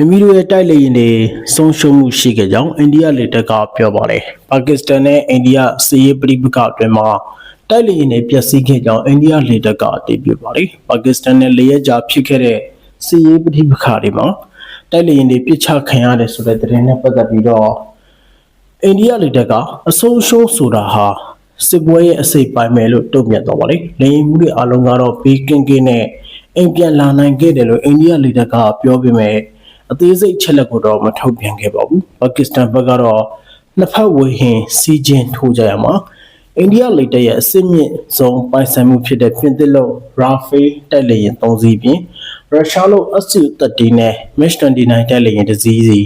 မိမိတို့ရဲ့တိုက်လေရင်တွေဆုံးရှုံးမှုရှိခဲ့ကြောင်းအိန္ဒိယလေတပ်ကပြောပါတယ်။ပါကစ္စတန်နဲ့အိန္ဒိယစစ်ရေးပဋိပက္ခအတွင်းမှာတိုက်လေရင်တွေပျက်စီးခဲ့ကြောင်းအိန္ဒိယလေတပ်ကအတည်ပြုပါတယ်။ပါကစ္စတန်နဲ့လေရဲကြားဖြစ်ခဲ့တဲ့စစ်ရေးပဋိပက္ခတွေမှာတိုက်လေရင်တွေပြစ်ချခံရတယ်ဆိုတဲ့သတင်းနဲ့ပတ်သက်ပြီးတော့အိန္ဒိယလေတပ်ကအဆုံးရှုံးဆိုတာဟာစစ်ပွဲရဲ့အစိပ်ပိုင်းပဲလို့တုံ့ပြန်တော့ပါလေ။လေရင်မှုတွေအလုံးကတော့ဘေးကင်းကင်းနဲ့အိမ်ပြန်လာနိုင်ခဲ့တယ်လို့အိန္ဒိယလေတပ်ကပြောပေမဲ့ အသေးစိတ်ချက်လက်ကိုတော့မထုတ်ပြန်ခဲ့ပါဘူး။ပါကစ္စတန်ဘက်ကတော့နှစ်ဖက်ဝေဟင်စီးချင်းထိုးကြရမှာအိန္ဒိယလေတပ်ရဲ့အစစ်မြင့်ဆုံးပိုင်ဆိုင်မှုဖြစ်တဲ့ပြင်သစ်လို့ရာဖေးတိုက်လေရင်၃စီးပြင်ရုရှားလို့အဆူ30 နဲ့ MiG-29 တိုက်လေရင်တစ်စီးစီ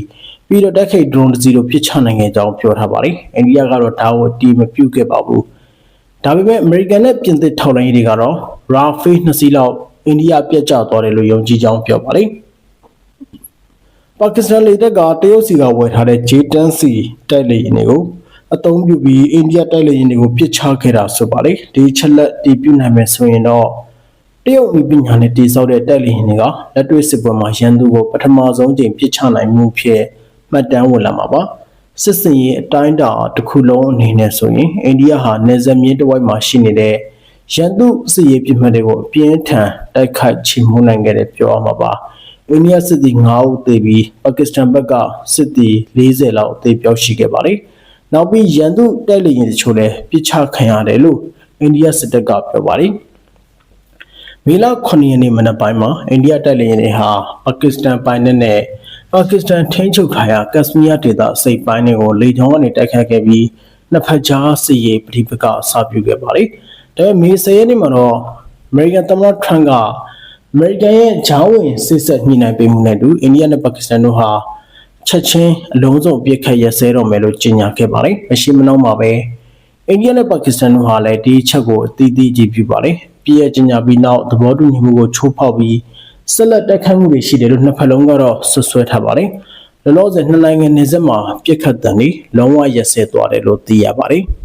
ပြီးတော့တက်ခိတ် drone တစ်စီးလို့ပြစ်ချနိုင်ခဲ့ကြောင်းပြောထားပါတယ်။အိန္ဒိယကတော့ဒါကိုတီးမပြုတ်ခဲ့ပါဘူး။ဒါပေမဲ့ American နဲ့ပြင်သစ်ထောက်လှမ်းရေးတွေကတော့ Rafale နှစ်စီးလောက်အိန္ဒိယပြတ်ကျသွားတယ်လို့ယုံကြည်ကြောင်းပြောပါတယ်။ ပါကစ္စတန်လေတပ်ကတရုတ်စီကဝယ်ထားတဲ့ J-10C တိုက်လေယာဉ်တွေကိုအသုံးပြုပြီးအိန္ဒိယတိုက်လေယာဉ်တွေကိုပစ်ချခဲ့တာဆိုပါလေ။ဒီချက်လက်တည်ပြုနိုင်မယ်ဆိုရင်တော့တရုတ်ဤပညာနဲ့တည်ဆောက်တဲ့တိုက်လေယာဉ်တွေကလက်တွေ့စစ်ပွဲမှာရန်သူကိုပထမဆုံးချိန်ပစ်ချနိုင်မှုဖြစ်မှတ်တမ်းဝင်လာမှာပါ။စစ်စင်ရေးအတိုင်းအတာတစ်ခုလုံးအနေနဲ့ဆိုရင်အိန္ဒိယဟာနေဇမင်းတစ်ဝိုက်မှာရှိနေတဲ့ရန်သူစစ်ရေးပြစ်မှတ်တွေကိုအပြင်းထန်တိုက်ခိုက်ချေမှုန်းနိုင်ခဲ့တယ်ပြောရမှာပါ။ အိန္ဒိယစစ်သည်9ဦးသေပြီးပါကစ္စတန်ဘက်ကစစ်သည်40လောက်အသေးပြောက်ရှိခဲ့ပါတယ်။နောက်ပြီးရန်သူတိုက်လေယာဉ်တချို့လည်းပြစ်ချခံရတယ်လို့အိန္ဒိယစစ်တပ်ကပြောပါတယ်။မေလ9ရက်နေ့မနက်ပိုင်းမှာအိန္ဒိယတိုက်လေယာဉ်တွေဟာပါကစ္စတန်ပိုင်နက်နဲ့ပါကစ္စတန်ထိန်းချုပ်ထားရာကက်စမီးယားဒေသအစိပ်ပိုင်းတွေကိုလေကြောင်းကနေတိုက်ခတ်ခဲ့ပြီးနှစ်ဖက်ကြားစစ်ရေးပဋိပက္ခအစပြုခဲ့ပါတယ်။ဒါပေမဲ့မေ10ရက်နေ့မှာတော့အမေရိကန်သမ္မတထရန့်က အမေရိကန်ရဲ့ဂျောင်းဝင်စစ်ဆက်ညှိနှိုင်းပေးမှုနဲ့အတူအိန္ဒိယနဲ့ပါကစ္စတန်တို့ဟာချက်ချင်းအလုံးစုံပြစ်ခတ်ရစဲတော့မယ်လို့ကြေညာခဲ့ပါတယ်။မရှိမနှောင်းပါပဲအိန္ဒိယနဲ့ပါကစ္စတန်တို့ဟာလည်းဒီချက်ကိုအသီးသီးကြည့်ပြပါတယ်။ပြည်ရကြေညာပြီးနောက်သဘောတူညီမှုကိုချိုးဖောက်ပြီးဆက်လက်တက်ခတ်မှုတွေရှိတယ်လို့နှစ်ဖက်လုံးကတော့ဆွဆွဲထားပါတယ်။လောလောဆယ်နှစ်နိုင်ငံနေဆက်မှာပြစ်ခတ်တန်တွေလုံးဝရက်စဲသွားတယ်လို့သိရပါတယ်။